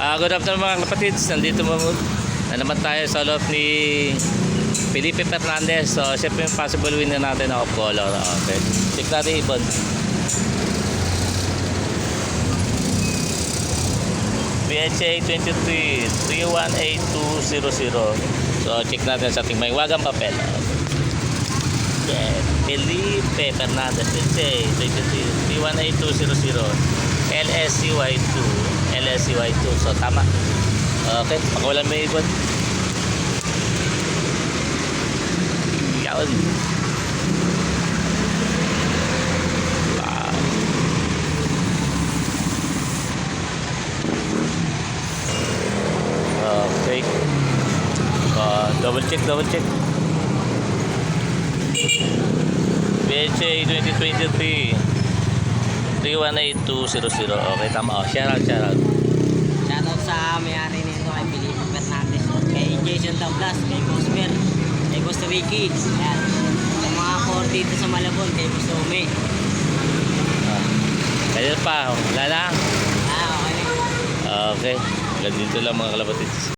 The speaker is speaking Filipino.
Ah, good afternoon mga kapatids. Nandito mo na naman tayo sa loob ni Felipe Fernandez. So, po yung possible winner natin na off color. Okay. Check natin ibon. PHA 23 318200. So, check natin sa ating may wagang papel. Yeah. Felipe Fernandez PHA 23 318200. LSCY2 LSCY2 so tama. Okay. Pakawalan mo ibon yun. Wow okay. Uh, double check double check. PHA 2023 318-200. Okay, tama. Oh, shout out, shout out. Shoutout sa may-ari nito kay Felipe Fernandez, Jason Douglas, kay Gosper, kay Gusto Ricky, ayan. Sa mga core dito sa Malabon, kay Gusto Umi. Ah. Kaya pa, wala na. Ah, okay na. Okay. Hanggang dito lang mga kalapatids.